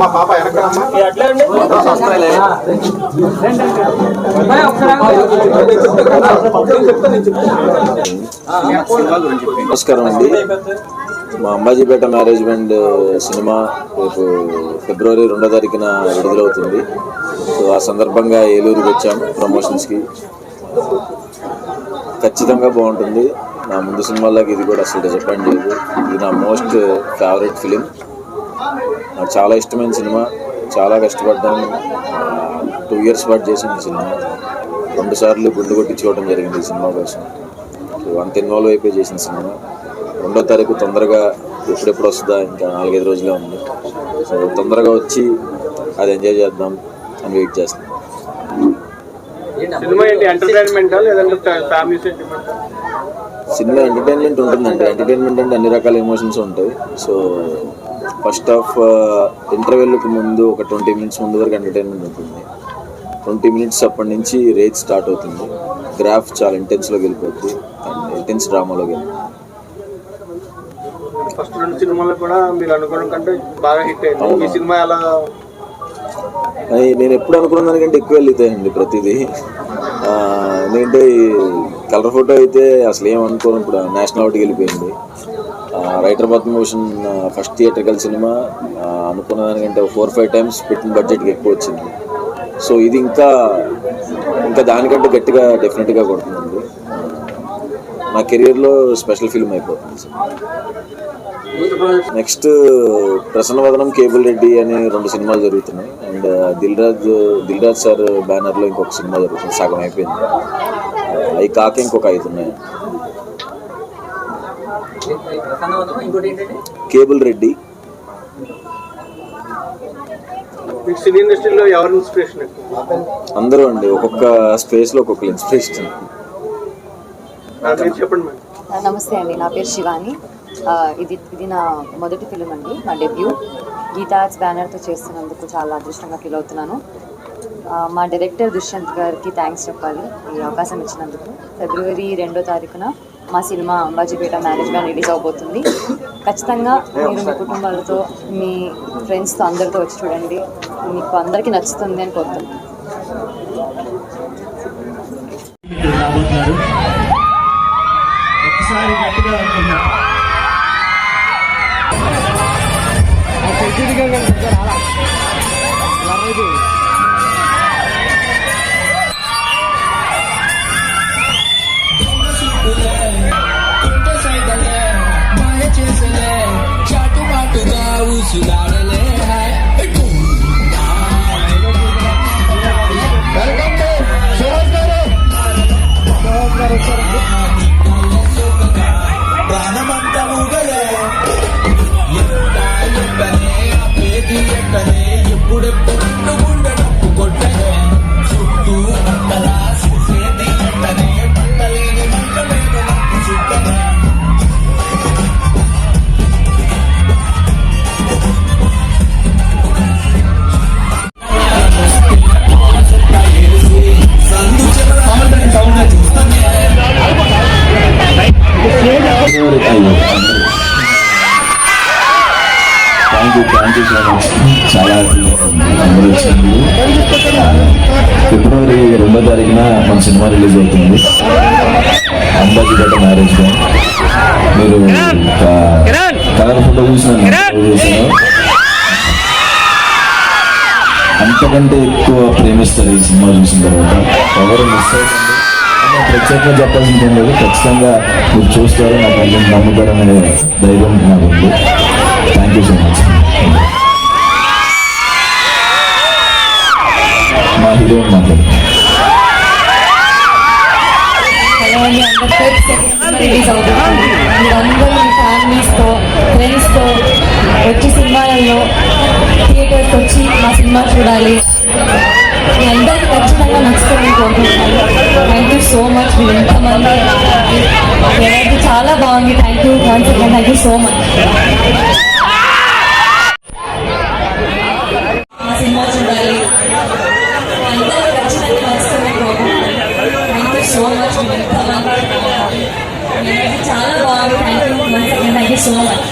మా పాప నమస్కారం అండి. మా అంబాజీపేట మేనేజ్మెంట్ సినిమా రేపు ఫిబ్రవరి రెండో తారీఖున విడుదలవుతుంది. సో ఆ సందర్భంగా ఏలూరుకి వచ్చాము ప్రమోషన్స్కి ఖచ్చితంగా బాగుంటుంది. నా ముందు సినిమాలకి ఇది కూడా అసలు డిసప్పాయింట్ చేయదు ఇది నా మోస్ట్ ఫేవరెట్ ఫిలిం నాకు చాలా ఇష్టమైన సినిమా. చాలా కష్టపడ్డాను. టూ ఇయర్స్ పాటు చేసిన సినిమా. రెండు సార్లు గుండు కొట్టించుకోవడం జరిగింది ఈ సినిమా కోసం. అంత ఇన్వాల్వ్ అయిపోయి చేసిన సినిమా. రెండో తారీఖు తొందరగా ఎప్పుడెప్పుడు వస్తుందా? ఇంకా నాలుగైదు రోజులే ఉంది. సో తొందరగా వచ్చి అది ఎంజాయ్ చేద్దాం అని వెయిట్ చేస్తాం సినిమా ఎంటర్టైన్మెంట్ ఉంటుందండి. ఎంటర్టైన్మెంట్ అంటే అన్ని రకాల ఎమోషన్స్ ఉంటాయి. సో ఫస్ట్ హాఫ్ ఇంటర్వెల్కి ముందు ఒక ట్వంటీ మినిట్స్ ముందు వరకు ఎంటర్టైన్మెంట్ ఉంటుంది. ట్వంటీ మినిట్స్ అప్పటి నుంచి రేజ్ స్టార్ట్ అవుతుంది. గ్రాఫ్ చాలా ఇంటెన్స్లోకి వెళ్ళిపోతుంది అండ్ ఇంటెన్స్ డ్రామాలోకి వెళ్ళిపోతుంది ఫస్ట్ రెండు సినిమాలు కూడా మీరు అనుకోవడం కంటే బాగా హిట్ అయింది. ఈ సినిమా ఎలా? అది నేను ఎప్పుడు అనుకున్న దానికంటే ఎక్కువ వెళ్తాయండి ప్రతిదీ. ఎందుకంటే ఈ కలర్ ఫోటో అయితే అసలు ఏం అనుకోను ఇప్పుడు. నేషనల్ అవార్డుకి వెళ్ళిపోయింది. Writer Padma Bhushan first theatrical cinema అనుకున్న దానికంటే ఫోర్ ఫైవ్ టైమ్స్ పెట్టిన బడ్జెట్కి ఎక్కువ వచ్చింది. సో ఇది ఇంకా ఇంకా దానికంటే గట్టిగా డెఫినెట్గా కొడుతుందండి నా కెరియర్లో స్పెషల్ ఫిల్మ్ అయిపోతుంది sir next Prasannavadanam cable Reddy అనే రెండు సినిమాలు జరుగుతున్నాయి. అండ్ దిల్ రాజ్ దిల్ రాజ్ సార్ బ్యానర్లో ఇంకొక సినిమా జరుగుతుంది సగం అయిపోయింది. అవి కాక ఇంకొక ఐదు ఉన్నాయి. కేబుల్ రెడ్డి. మీకు సినీ ఇండస్ట్రీలో ఎవరి ఇన్స్పిరేషన్ ఎక్కువ? అందరూ అండి ఒక్కొక్క స్పేస్లో ఒక్కొక్క ఇన్స్పిరేషన్ చెప్పండి నమస్తే అండి నా పేరు శివాని. ఇది ఇది నా మొదటి ఫిలిం అండి నా డెబ్యూ గీతాజ్ బ్యానర్తో చేస్తున్నందుకు చాలా అదృష్టంగా ఫీల్ అవుతున్నాను. మా డైరెక్టర్ దుష్యంత్ గారికి థ్యాంక్స్ చెప్పాలి ఈ అవకాశం ఇచ్చినందుకు. ఫిబ్రవరి రెండో తారీఖున మా సినిమా అంబాజీపేట మేనేజ్మెంట్ రిలీజ్ అవబోతుంది. ఖచ్చితంగా మీరు మీ కుటుంబాలతో మీ ఫ్రెండ్స్తో అందరితో వచ్చి చూడండి. మీకు అందరికీ నచ్చుతుంది అని కోరుతున్నాను. ఇక్కడ రాబోతున్నారు ఒకసారి గట్టిగా ఎప్పుడెప్పుడు thank you thank you so much చాలా అందరూ వచ్చినందుకు ఫిబ్రవరి రెండో తారీఖున మన సినిమా రిలీజ్ అవుతుంది. Ambajipeta marriage day. మీరు కలర్ ఫోటో చూసాను చూసాను అంతకంటే ఎక్కువ ప్రేమిస్తారు ఈ సినిమా చూసిన తర్వాత. ఎవరు మిస్ అవుతుంది ప్రత్యేకంగా చెప్పాల్సింది ఏం లేదు. ఖచ్చితంగా మీరు చూస్తారు నాకు అర్థం నమ్ముతారనే ధైర్యం నాకు ఉంది. థ్యాంక్ యూ సో మచ్ మా హీరోయిన్ రిలీజ్ అవుతుంది మీరందరూ ఫ్యామిలీస్తో ఫ్రెండ్స్తో వచ్చి సినిమాలలో థియేటర్స్ వచ్చి మా సినిమా చూడాలి మీ అందరికీ ఖచ్చితంగా నచ్చుతుందని కోరుకుంటున్నాను థ్యాంక్ యూ సో మచ్ మీరు ఎంతమంది చాలా బాగుంది thank you once again thank you so much. చాలా బాగుంది. Thank you thank you so much